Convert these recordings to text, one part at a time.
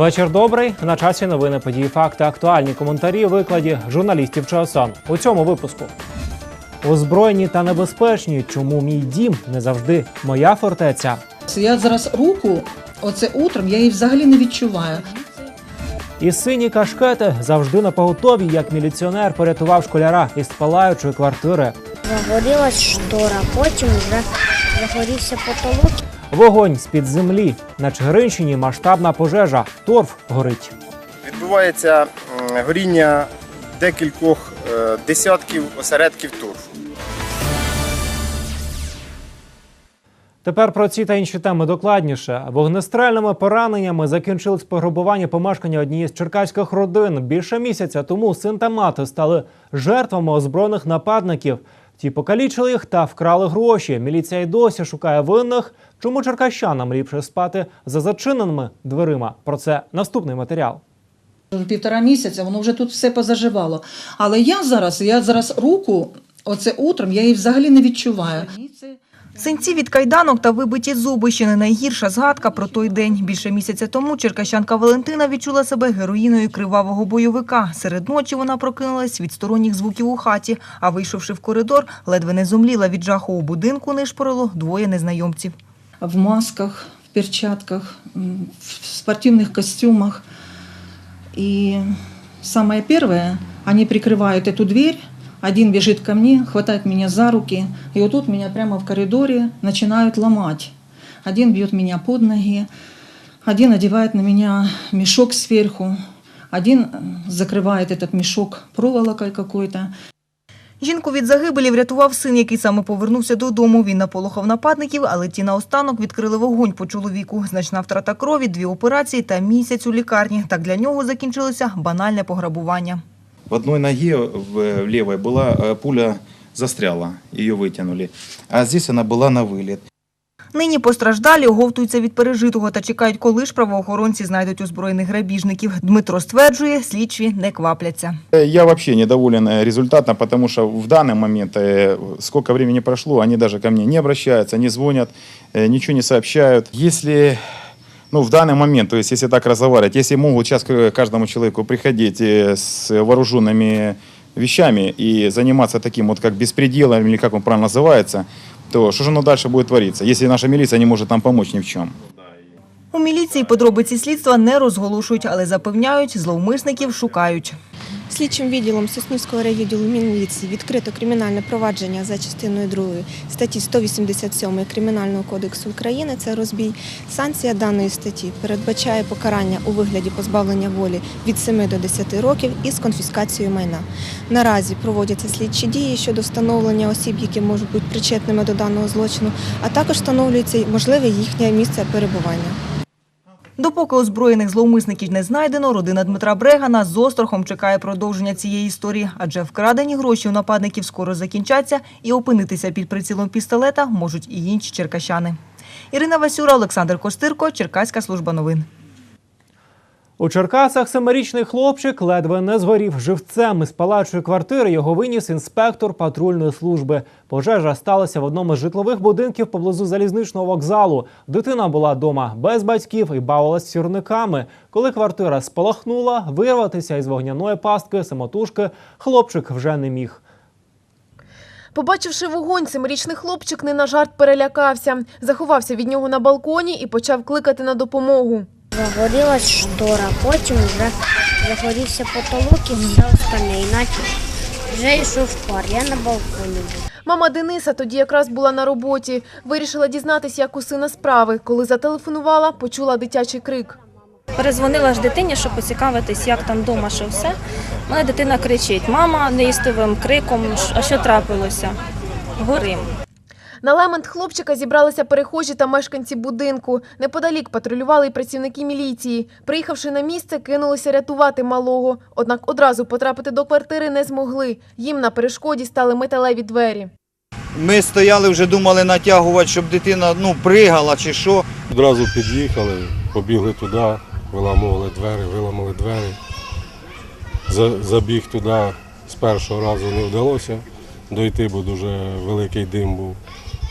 Вечір добрий. На часі новини події, факти, актуальні коментарі, викладі журналістів Чосан. У цьому випуску. Озброєні та небезпечні. Чому мій дім не завжди моя фортеця? Я зараз руку, оце утром, я її взагалі не відчуваю. І сині кашкети завжди на поготові, як міліціонер порятував школяра із палаючої квартири. Загорілась штора, потім вже загорівся потолок. Вогонь з-під землі. На Чигиринщині масштабна пожежа. Торф горить. Відбувається горіння декількох е, десятків осередків торфу. Тепер про ці та інші теми докладніше. Вогнестрельними пораненнями закінчилось пограбування помешкання однієї з черкаських родин. Більше місяця тому син та мати стали жертвами озброєних нападників. Ті покалічили їх та вкрали гроші. Міліція й досі шукає винних. Чому черкащанам ліпше спати за зачиненими дверима? Про це наступний матеріал. Півтора місяця воно вже тут все позаживало. Але я зараз, я зараз руку, оце утром, я її взагалі не відчуваю. Синці від кайданок та вибиті зуби ще не найгірша згадка про той день. Більше місяця тому черкащанка Валентина відчула себе героїною кривавого бойовика. Серед ночі вона прокинулась від сторонніх звуків у хаті, а вийшовши в коридор, ледве не зумліла від жаху у будинку нишпорило двоє незнайомців. В масках, в перчатках, м, в спортивных костюмах. И самое первое, они прикрывают эту дверь, один бежит ко мне, хватает меня за руки, и вот тут меня прямо в коридоре начинают ломать. Один бьет меня под ноги, один одевает на меня мешок сверху, один э, закрывает этот мешок проволокой какой-то. Жінку від загибелі врятував син, який саме повернувся додому. Він наполохав нападників, але ті наостанок відкрили вогонь по чоловіку. Значна втрата крові, дві операції та місяць у лікарні. Так для нього закінчилося банальне пограбування. В одной ноге, в в левой, была э, пуля застряла, ее вытянули. А здесь она была на вылет. Нині постраждалі оговтуються від пережитого та чекають, коли ж правоохоронці знайдуть озброєних грабіжників. Дмитро стверджує, слідчі не квапляться. Э, Я вообще недоволен э, результатом, потому что в данный момент, э, сколько времени прошло, они даже ко мне не обращаются, не звонят, э, ничего не сообщают. Если ну, в данный момент, то есть если так разговаривать, если могут сейчас к каждому человеку приходить э, с вооруженными вещами и заниматься таким вот как беспределом, или как он правильно называется, то что же оно дальше будет твориться, если наша милиция не может нам помочь ни в чем? У міліції подробиці слідства не розголошують, але запевняють, зловмисників шукають. Слідчим відділом Соснівського райвідділу Мінміліції відкрито кримінальне провадження за частиною 2 статті 187 Кримінального кодексу України. Це розбій. Санкція даної статті передбачає покарання у вигляді позбавлення волі від 7 до 10 років із конфіскацією майна. Наразі проводяться слідчі дії щодо встановлення осіб, які можуть бути причетними до даного злочину, а також встановлюється можливе їхнє місце перебування. Допоки озброєних зловмисників не знайдено, родина Дмитра Брегана з острахом чекає продовження цієї історії, адже вкрадені гроші у нападників скоро закінчаться і опинитися під прицілом пістолета можуть і інші черкащани. Ірина Васюра, Олександр Костирко, Черкаська служба новин. У Черкасах семирічний хлопчик ледве не згорів живцем із палачої квартири. Його виніс інспектор патрульної служби. Пожежа сталася в одному з житлових будинків поблизу залізничного вокзалу. Дитина була вдома без батьків і бавилась сірниками. Коли квартира спалахнула, вирватися із вогняної пастки самотужки хлопчик вже не міг. Побачивши вогонь, семирічний хлопчик не на жарт перелякався. Заховався від нього на балконі і почав кликати на допомогу. Загорілась штора, потім вже загорівся потолок і все остальне. Іначе вже йшов пар. Я на балконі був. Мама Дениса тоді якраз була на роботі. Вирішила дізнатись, як у сина справи. Коли зателефонувала, почула дитячий крик. Перезвонила ж дитині, щоб поцікавитись, як там вдома, що все. Мене дитина кричить: мама неїстовим криком, а що трапилося? Горим. На лемент хлопчика зібралися перехожі та мешканці будинку. Неподалік патрулювали й працівники міліції. Приїхавши на місце, кинулися рятувати малого. Однак одразу потрапити до квартири не змогли. Їм на перешкоді стали металеві двері. Ми стояли, вже думали натягувати, щоб дитина ну, пригала чи що. Одразу під'їхали, побігли туди, виламували двері, виламали двері. Забіг туди з першого разу не вдалося дойти, бо дуже великий дим був.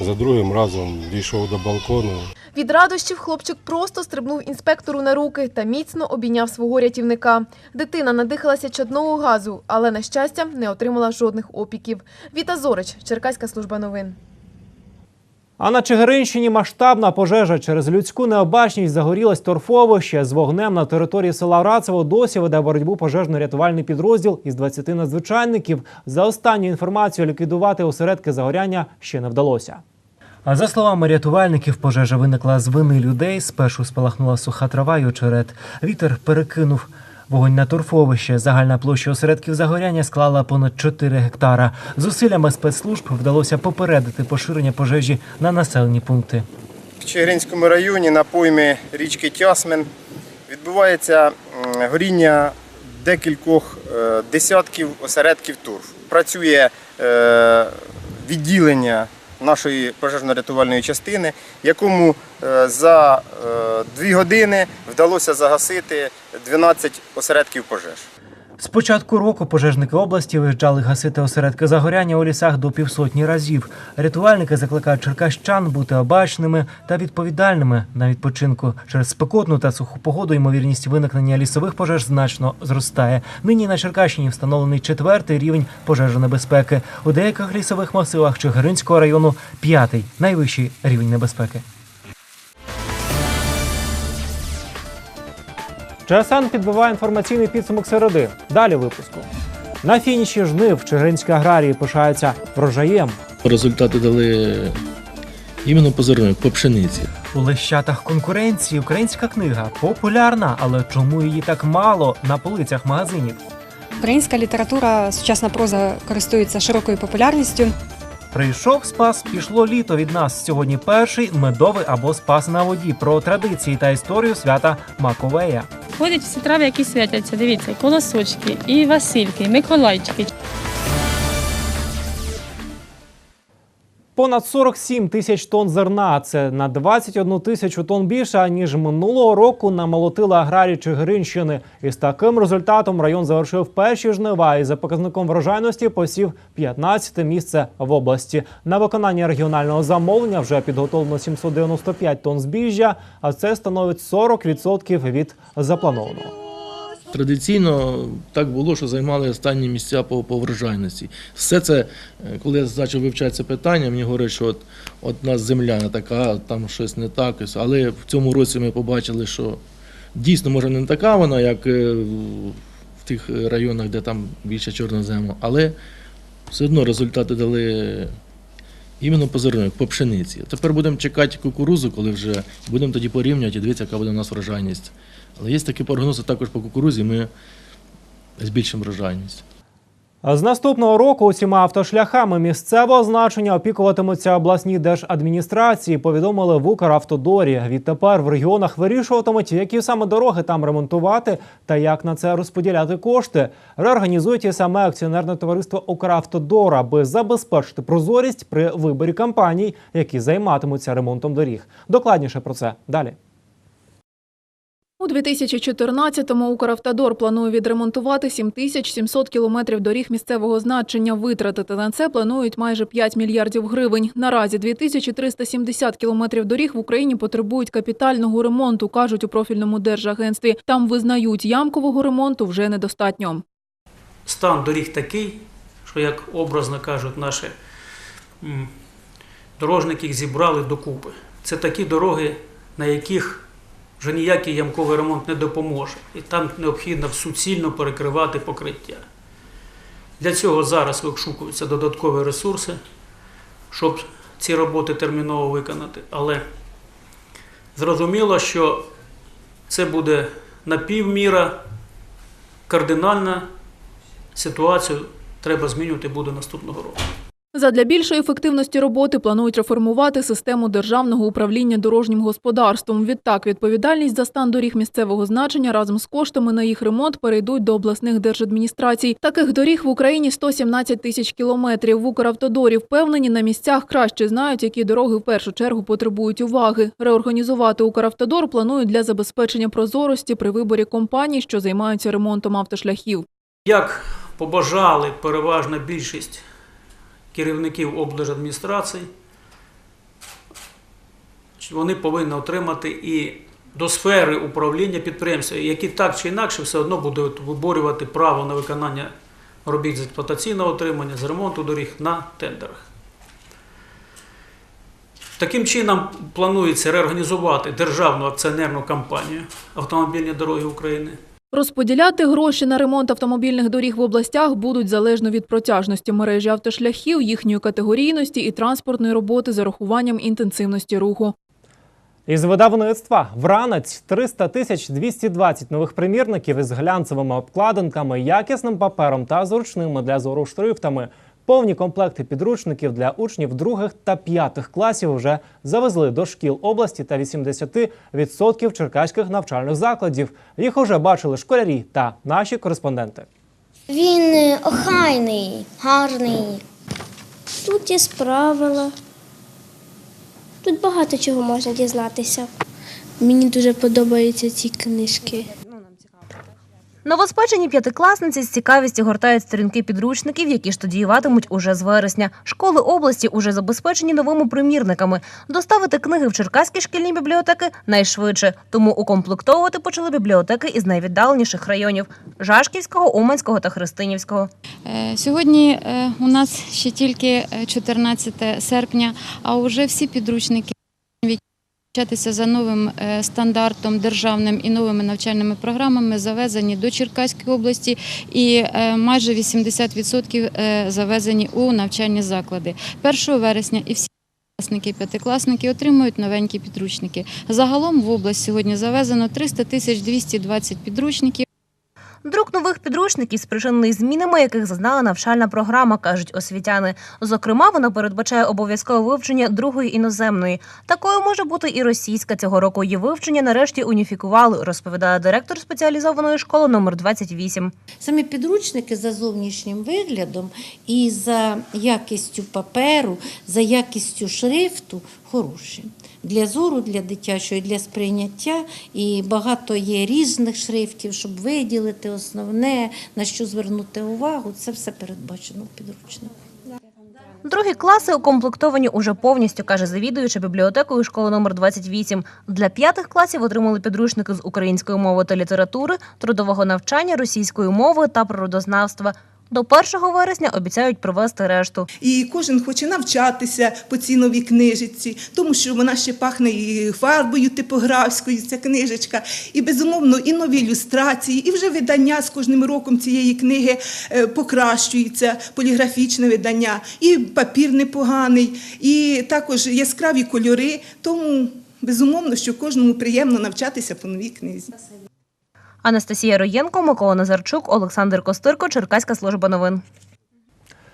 За другим разом дійшов до балкону. Від радощів хлопчик просто стрибнув інспектору на руки та міцно обійняв свого рятівника. Дитина надихалася чадного газу, але, на щастя, не отримала жодних опіків. Віта Зорич, Черкаська служба новин. А на Чигиринщині масштабна пожежа через людську необачність загорілось торфовище з вогнем на території села Рацево. Досі веде боротьбу пожежно-рятувальний підрозділ із 20 надзвичайників. За останню інформацію ліквідувати осередки загоряння ще не вдалося. А за словами рятувальників, пожежа виникла з вини людей. Спершу спалахнула суха трава й очерет. Вітер перекинув вогонь на торфовище. Загальна площа осередків загоряння склала понад 4 гектара. Зусиллями спецслужб вдалося попередити поширення пожежі на населені пункти. В Чигиринському районі на поймі річки Тясмин відбувається горіння декількох е, десятків осередків торфу. Працює е, відділення нашої пожежно-рятувальної частини, якому е, за е, дві години вдалося загасити 12 осередків пожеж. З початку року пожежники області виїжджали гасити осередки загоряння у лісах до півсотні разів. Рятувальники закликають черкащан бути обачними та відповідальними на відпочинку. Через спекотну та суху погоду ймовірність виникнення лісових пожеж значно зростає. Нині на Черкащині встановлений четвертий рівень пожежонебезпеки. У деяких лісових масивах Чигиринського району п'ятий найвищий рівень небезпеки. ЧСН підбиває інформаційний підсумок середи. Далі випуску. На фініші жнив Чигиринські аграрії пишаються врожаєм. Результати дали іменно по зерну, по пшениці. У лещатах конкуренції українська книга популярна, але чому її так мало на полицях магазинів? Українська література, сучасна проза користується широкою популярністю. Прийшов спас, пішло літо від нас. Сьогодні перший медовий або спас на воді про традиції та історію свята Маковея. Ходять всі трави, які святяться. Дивіться, колосочки, і Васильки, і Миколайчики. Понад 47 тисяч тонн зерна. Це на 21 тисячу тонн більше, ніж минулого року намолотили аграрії Чигиринщини. І з таким результатом район завершив перші жнива і за показником врожайності посів 15 місце в області. На виконання регіонального замовлення вже підготовлено 795 тонн збіжжя, а це становить 40% від запланованого. Традиційно так було, що займали останні місця по, по врожайності. Все це, е, коли я почав вивчати це питання, мені говорять, що от, от нас земля не така, там щось не так. Але в цьому році ми побачили, що дійсно може не така вона, як е, в тих районах, де там більше чорнозему, але все одно результати дали іменно по зерну, по пшениці. Тепер будемо чекати кукурузу, коли вже будемо тоді порівнювати і дивитися, яка буде у нас врожайність. Але є такі прогнози також по кукурузі, ми збільшимо врожайність. З наступного року усіма автошляхами місцевого значення опікуватимуться обласні держадміністрації. Повідомили в Укравтодорі. Відтепер в регіонах вирішуватимуть, які саме дороги там ремонтувати та як на це розподіляти кошти. Реорганізують і саме акціонерне товариство Укравтодор, аби забезпечити прозорість при виборі компаній, які займатимуться ремонтом доріг. Докладніше про це далі. У 2014-му Укравтодор планує відремонтувати 7700 кілометрів доріг місцевого значення. Витратити на це планують майже 5 мільярдів гривень. Наразі 2370 кілометрів доріг в Україні потребують капітального ремонту, кажуть у профільному держагентстві. Там визнають, ямкового ремонту вже недостатньо. стан доріг такий, що, як образно кажуть наші дорожники, їх зібрали докупи. Це такі дороги, на яких вже ніякий ямковий ремонт не допоможе. І там необхідно суцільно перекривати покриття. Для цього зараз вишукуються додаткові ресурси, щоб ці роботи терміново виконати. Але зрозуміло, що це буде напівміра, кардинальна ситуацію треба змінювати буде наступного року. Задля більшої ефективності роботи планують реформувати систему державного управління дорожнім господарством. Відтак, відповідальність за стан доріг місцевого значення разом з коштами на їх ремонт перейдуть до обласних держадміністрацій. Таких доріг в Україні 117 тисяч кілометрів. В Укравтодорі впевнені, на місцях краще знають, які дороги в першу чергу потребують уваги. Реорганізувати Укравтодор планують для забезпечення прозорості при виборі компаній, що займаються ремонтом автошляхів. Як побажали переважна більшість керівників облдержадміністрацій, вони повинні отримати і до сфери управління підприємства, які так чи інакше все одно будуть виборювати право на виконання робіт з експлуатаційного отримання, з ремонту доріг на тендерах. Таким чином планується реорганізувати державну акціонерну компанію Автомобільні дороги України. Розподіляти гроші на ремонт автомобільних доріг в областях будуть залежно від протяжності мережі автошляхів, їхньої категорійності і транспортної роботи з урахуванням інтенсивності руху. Із видавництва Вранець 300 тисяч 220 нових примірників із глянцевими обкладинками, якісним папером та зручними для зору шрифтами. Повні комплекти підручників для учнів других та п'ятих класів вже завезли до шкіл області та 80% черкаських навчальних закладів. Їх уже бачили школярі та наші кореспонденти. Він е, охайний, гарний. Тут є правила. Тут багато чого можна дізнатися. Мені дуже подобаються ці книжки. Новоспечені п'ятикласниці з цікавістю гортають сторінки підручників, які ж уже з вересня. Школи області уже забезпечені новими примірниками. Доставити книги в черкаські шкільні бібліотеки найшвидше, тому укомплектовувати почали бібліотеки із найвіддаленіших районів Жашківського, Уманського та Христинівського. Е, Сьогодні е, у нас ще тільки е, 14 серпня, а вже всі підручники відчатися за новим е, стандартом державним і новими навчальними програмами завезені до Черкаської області і е, майже 80% е, завезені у навчальні заклади. 1 вересня і всі Класники, п'ятикласники отримують новенькі підручники. Загалом в область сьогодні завезено 300 тисяч 220 підручників. Друк нових підручників спричинений змінами, яких зазнала навчальна програма, кажуть освітяни. Зокрема, вона передбачає обов'язкове вивчення другої іноземної. Такою може бути і російська. Цього року її вивчення нарешті уніфікували, розповідає директор спеціалізованої школи номер 28. Самі підручники за зовнішнім виглядом і за якістю паперу, за якістю шрифту хороші. Для зору, для дитячого, і для сприйняття. І багато є різних шрифтів, щоб виділити основне, на що звернути увагу. Це все передбачено в підручнику. Другі класи укомплектовані уже повністю, каже завідуюча бібліотекою школи номер 28. Для п'ятих класів отримали підручники з української мови та літератури, трудового навчання, російської мови та природознавства. До 1 вересня обіцяють привезти решту. І кожен хоче навчатися по цій новій книжечці, тому що вона ще пахне і фарбою типографською, ця книжечка, і безумовно і нові ілюстрації, і вже видання з кожним роком цієї книги е, покращується, поліграфічне видання, і папір непоганий, і також яскраві кольори. Тому безумовно, що кожному приємно навчатися по новій книзі. Анастасія Роєнко, Микола Назарчук, Олександр Костирко, Черкаська служба новин.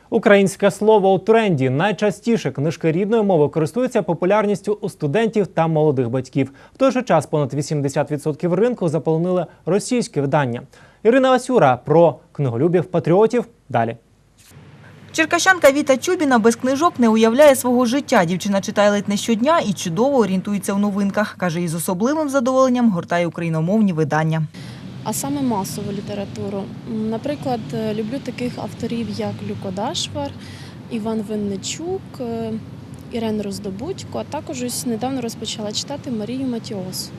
Українське слово у тренді. Найчастіше книжки рідної мови користуються популярністю у студентів та молодих батьків. В той же час понад 80% ринку заполонили російські видання. Ірина Васюра про книголюбів патріотів. Далі. Черкащанка Віта Чубіна без книжок не уявляє свого життя. Дівчина читає ледь не щодня і чудово орієнтується в новинках. Каже, із особливим задоволенням гортає україномовні видання. А саме масову літературу. Наприклад, е, люблю таких авторів, як Люко Дашвар, Іван Винничук, е, Ірен Роздобудько, а також ось недавно розпочала читати Марію Матіос.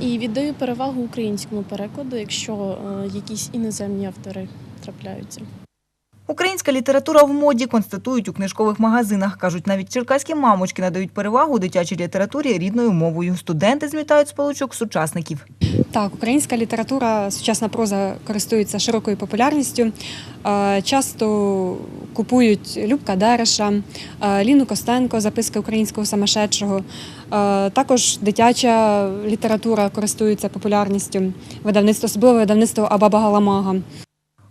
І віддаю перевагу українському перекладу, якщо е, якісь іноземні автори трапляються. Українська література в моді констатують у книжкових магазинах. Кажуть, навіть черкаські мамочки надають перевагу дитячій літературі рідною мовою. Студенти змітають з паличок сучасників. Так, українська література, сучасна проза користується широкою популярністю. Е, Часто купують Любка Дереша, е, Ліну Костенко, записки українського самошедшого. Е, Також дитяча література користується популярністю. Видавництво, особливо видавництво Абаба Галамага.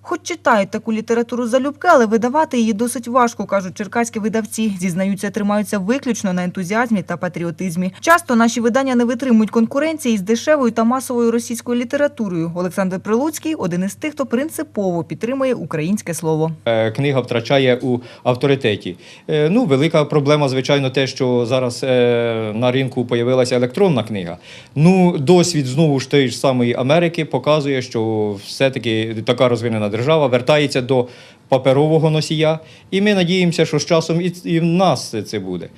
Хоч читають таку літературу залюбки, але видавати її досить важко, кажуть черкаські видавці. Зізнаються, тримаються виключно на ентузіазмі та патріотизмі. Часто наші видання не витримують конкуренції з дешевою та масовою російською літературою. Олександр Прилуцький один із тих, хто принципово підтримує українське слово. Е, книга втрачає у авторитеті. Е, Ну, велика проблема, звичайно, те, що зараз е, на ринку з'явилася електронна книга. Ну, досвід знову ж тієї ж самої Америки показує, що все-таки така розвинена держава вертається до паперового носія, і ми надіємося, що з часом і, в нас це буде.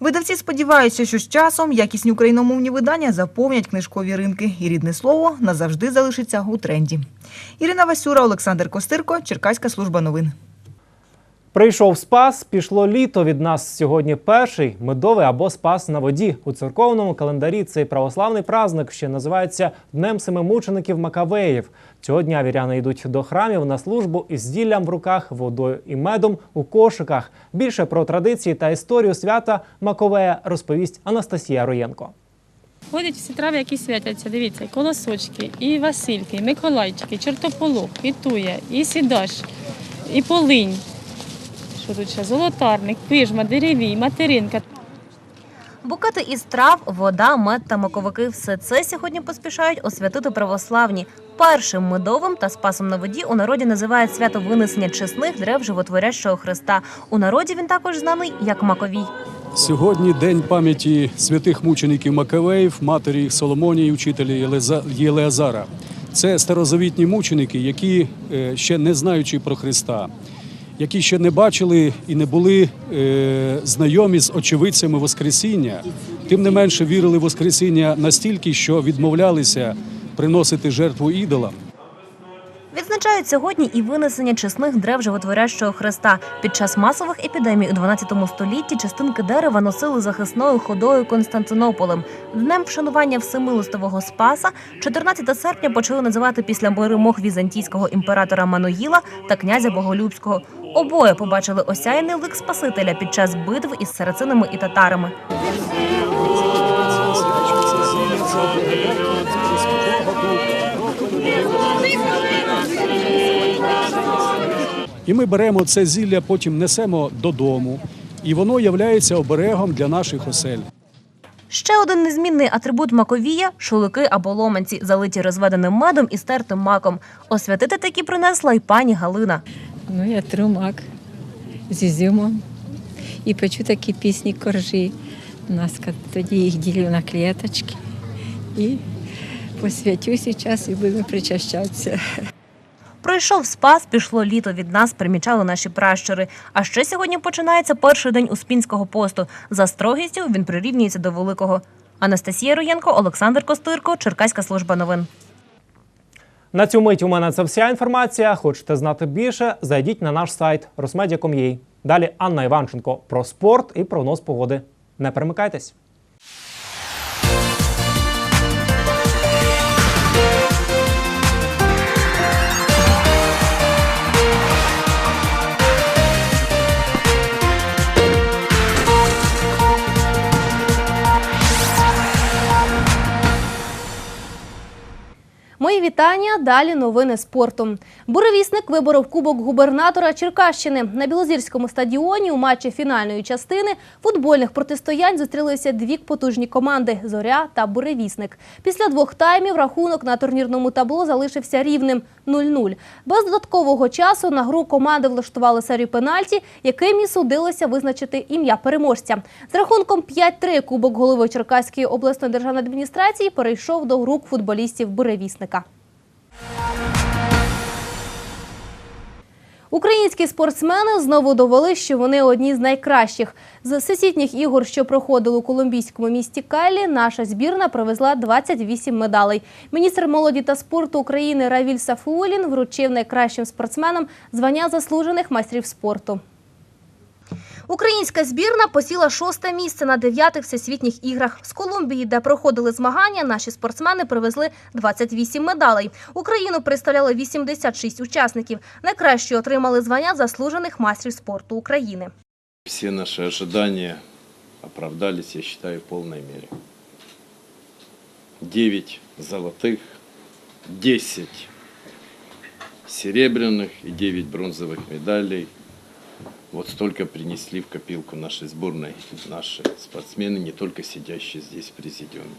Видавці сподіваються, що з часом якісні україномовні видання заповнять книжкові ринки, і рідне слово назавжди залишиться у тренді. Ірина Васюра, Олександр Костирко, Черкаська служба новин. Прийшов спас, пішло літо. Від нас сьогодні перший медовий або спас на воді. У церковному календарі цей православний праздник ще називається Днем семи мучеників Макавеїв. Цього дня віряни йдуть до храмів на службу із зіллям в руках, водою і медом у кошиках. Більше про традиції та історію свята Маковея розповість Анастасія Роєнко. Ходять всі трави, які святяться. Дивіться, і колосочки, і Васильки, і Миколайчики, і чортополох, і туя, і сідаш, і полинь. Тут ще? Золотарник, пижма, деревій, материнка. Букети із трав, вода, мед та маковики – все це сьогодні поспішають освятити православні. Першим медовим та спасом на воді у народі називають свято винесення чесних дерев животворящого Христа. У народі він також знаний як Маковій. Сьогодні день пам'яті святих мучеників Макавеїв, матері Соломонії, учителя Єлеза- Єлеазара. Це старозавітні мученики, які е, ще не знаючи про Христа, які ще не бачили і не були е, знайомі з очевидцями Воскресіння, тим не менше вірили в Воскресіння настільки, що відмовлялися приносити жертву ідолам. Відзначають сьогодні і винесення чесних дерев животворящого Христа. Під час масових епідемій у 12 столітті частинки дерева носили захисною ходою Константинополем. Днем вшанування всемилостивого Спаса 14 серпня почали називати після перемог візантійського імператора Мануїла та князя Боголюбського. Обоє побачили осяяний лик Спасителя під час битв із сарацинами і татарами. І ми беремо це зілля, потім несемо додому, і воно являється оберегом для наших осель. Ще один незмінний атрибут маковія шулики або ломанці, залиті розведеним медом і стертим маком. Освятити такі принесла й пані Галина. Ну, я тру мак з ізюмом і печу такі пісні коржі. У нас тоді їх ділю на клеточки і посвятю зараз і будемо причащатися. Пройшов спас, пішло літо від нас, примічали наші пращури. А ще сьогодні починається перший день успінського посту. За строгістю він прирівнюється до великого. Анастасія Роєнко, Олександр Костирко, Черкаська служба новин. На цю мить у мене це вся інформація. Хочете знати більше? Зайдіть на наш сайт rosmedia.com.ua. Далі Анна Іванченко про спорт і прогноз погоди. Не перемикайтесь. Мої вітання. Далі новини спорту. Буревісник виборов кубок губернатора Черкащини. На Білозірському стадіоні у матчі фінальної частини футбольних протистоянь зустрілися дві потужні команди Зоря та Буревісник. Після двох таймів рахунок на турнірному табло залишився рівним 0-0. Без додаткового часу на гру команди влаштували серію пенальті, яким і судилося визначити ім'я переможця. З рахунком 5-3 кубок голови Черкаської обласної державної адміністрації перейшов до рук футболістів Буревісника. Українські спортсмени знову довели, що вони одні з найкращих. З сусідніх ігор, що проходили у колумбійському місті Калі, наша збірна привезла 28 медалей. Міністр молоді та спорту України Равіль Сафулін вручив найкращим спортсменам звання заслужених майстрів спорту. Українська збірна посіла шосте місце на дев'ятих всесвітніх іграх. З Колумбії, де проходили змагання, наші спортсмени привезли 28 медалей. Україну представляли 86 учасників. Найкраще отримали звання заслужених майстрів спорту України. Все наши ожидания оправдались, я считаю, в полной мере. 9 золотых, 10 серебряных и 9 бронзовых медалей. Вот столько принесли в копилку нашей сборной наши спортсмены, не только сидящие здесь в президиуме.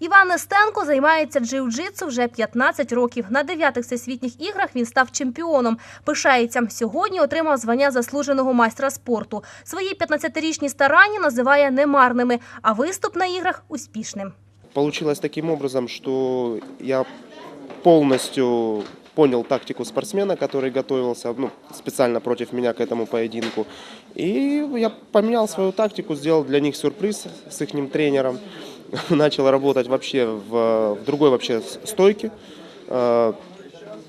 Іван Нестенко займається джиу-джитсу вже 15 років. На дев'ятих всесвітніх іграх він став чемпіоном. Пишається. Сьогодні отримав звання заслуженого майстра спорту. Свої 15-річні старання називає немарними, а виступ на іграх успішним. Получилось таким образом, что я полностью понял тактику спортсмена, который готовился ну, специально против меня к этому поединку. И я поменял свою тактику, сделал для них сюрприз с их тренером. Начал работать вообще в, в другой вообще стойке. э,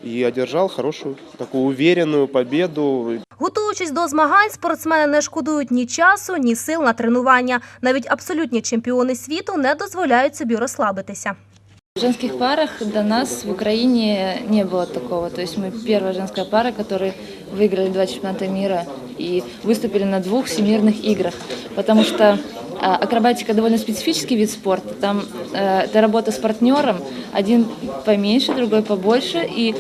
И одержал хорошую, такую уверенную победу. Готуючись до змагань, спортсмени не шкодують ні часу, ні сил на тренування. Навіть абсолютні чемпіони світу не дозволяють собі розслабитися. В женских парах до нас в Украине не было такого. То есть мы первая женская пара, которые выиграли два чемпионата мира и выступили на двух всемирных играх. Потому что а, акробатика довольно специфический вид спорта. Там э, это работа с партнером, один поменьше, другой побольше. И э,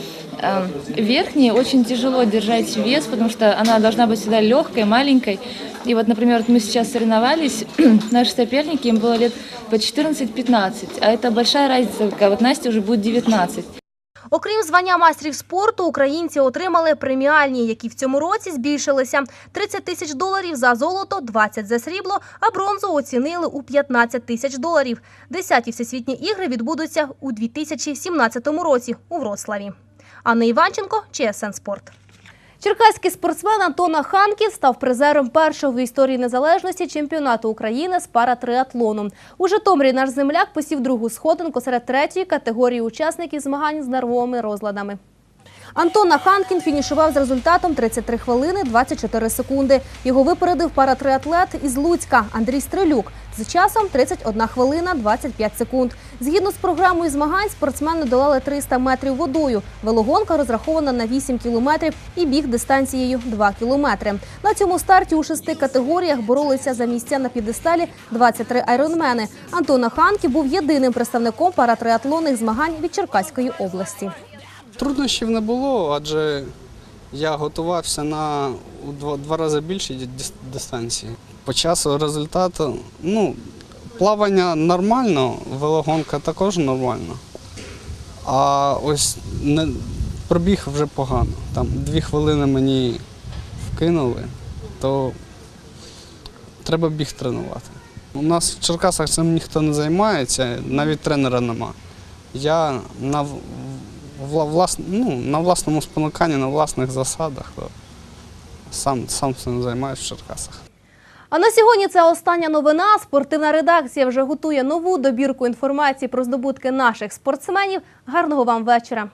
верхней очень тяжело держать вес, потому что она должна быть всегда легкой, маленькой. И вот, например, вот мы сейчас соревновались, наши соперники, им было лет по 14-15, а это большая разница, вот Насте уже будет 19. Окрім звання майстрів спорту, українці отримали преміальні, які в цьому році збільшилися. 30 тисяч доларів за золото, 20 за срібло, а бронзу оцінили у 15 тисяч доларів. Десяті всесвітні ігри відбудуться у 2017 році у Вроцлаві. Анна Іванченко, ЧСН Спорт. Черкаський спортсмен Антона Аханків став призером першого в історії незалежності чемпіонату України з паратриатлону. У Житомирі наш земляк посів другу сходинку серед третьої категорії учасників змагань з нервовими розладами. Антон Ханкін фінішував з результатом 33 хвилини 24 секунди. Його випередив паратриатлет із Луцька Андрій Стрелюк з часом 31 хвилина 25 секунд. Згідно з програмою змагань, спортсмени долали 300 метрів водою. Велогонка розрахована на 8 кілометрів і біг дистанцією 2 кілометри. На цьому старті у шести категоріях боролися за місця на підесталі 23 айронмени. Антона Ханкі був єдиним представником паратриатлонних змагань від Черкаської області. Труднощів не було, адже я готувався на два, два рази більшій дистанції. По часу результату, ну, плавання нормально, велогонка також нормально. А ось не, пробіг вже погано. Там дві хвилини мені вкинули, то треба біг тренувати. У нас в Черкасах цим ніхто не займається, навіть тренера нема. Я на, влас, ну, на власному спонуканні, на власних засадах то сам, сам цим займаюся в Черкасах. А на сьогодні це остання новина. Спортивна редакція вже готує нову добірку інформації про здобутки наших спортсменів. Гарного вам вечора.